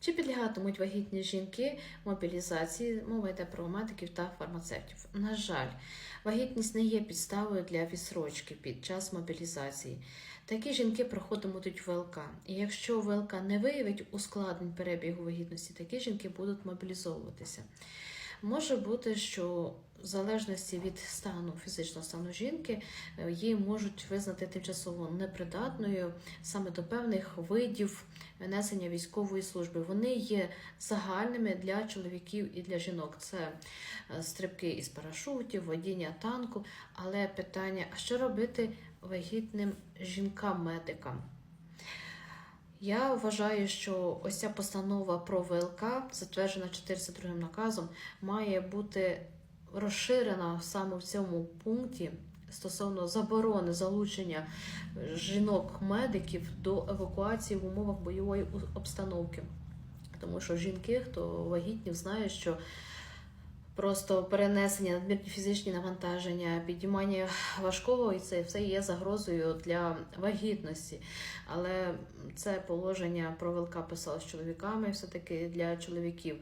Чи підлягатимуть вагітні жінки мобілізації? Мова йде про медиків та фармацевтів. На жаль, вагітність не є підставою для відсрочки під час мобілізації. Такі жінки проходитимуть ВЛК. І якщо ВЛК не виявить ускладнень перебігу вагітності, такі жінки будуть мобілізовуватися. Може бути, що в залежності від стану фізичного стану жінки е, її можуть визнати тимчасово непридатною саме до певних видів несення військової служби. Вони є загальними для чоловіків і для жінок. Це е, стрибки із парашутів, водіння танку. Але питання: а що робити вагітним жінкам-медикам? Я вважаю, що ось ця постанова про ВЛК, затверджена 402 наказом, має бути розширена саме в цьому пункті стосовно заборони залучення жінок-медиків до евакуації в умовах бойової обстановки. Тому що жінки, хто вагітні, знають, що просто перенесення надмірні фізичні навантаження, підіймання важкого, і це все є загрозою для вагітності. Але це положення про ВЛК писалось чоловіками, все-таки для чоловіків.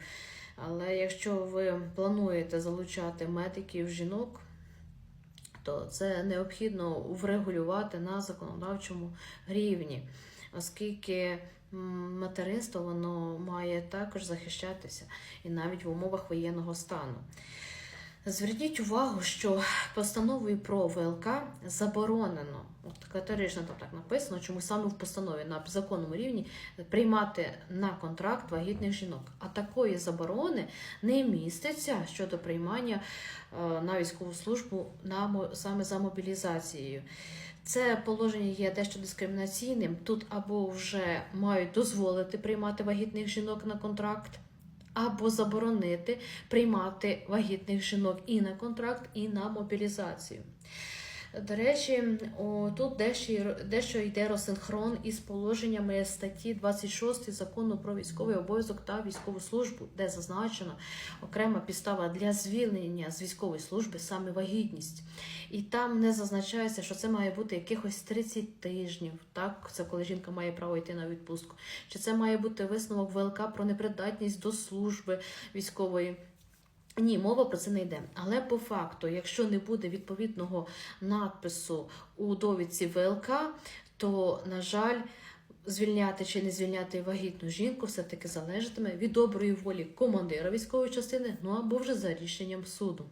Але якщо ви плануєте залучати медиків жінок, то це необхідно врегулювати на законодавчому рівні, оскільки материнство воно має також захищатися і навіть в умовах воєнного стану. Зверніть увагу, що постановою про ВЛК заборонено, от категорично там так написано, чому саме в постанові на законному рівні приймати на контракт вагітних жінок. А такої заборони не міститься щодо приймання е, на військову службу на саме за мобілізацією. Це положення є дещо дискримінаційним. Тут або вже мають дозволити приймати вагітних жінок на контракт, або заборонити приймати вагітних жінок і на контракт, і на мобілізацію. До речі, о, тут дещо, дещо йде розсинхрон із положеннями статті 26 закону про військовий обов'язок та військову службу, де зазначено окрема підстава для звільнення з військової служби саме вагітність. І там не зазначається, що це має бути якихось 30 тижнів. Так, це коли жінка має право йти на відпустку. Чи це має бути висновок ВЛК про непридатність до служби військової? Ні, мова про це не йде. Але по факту, якщо не буде відповідного надпису у довідці ВЛК, то, на жаль, звільняти чи не звільняти вагітну жінку все-таки залежатиме від доброї волі командира військової частини, ну або вже за рішенням суду.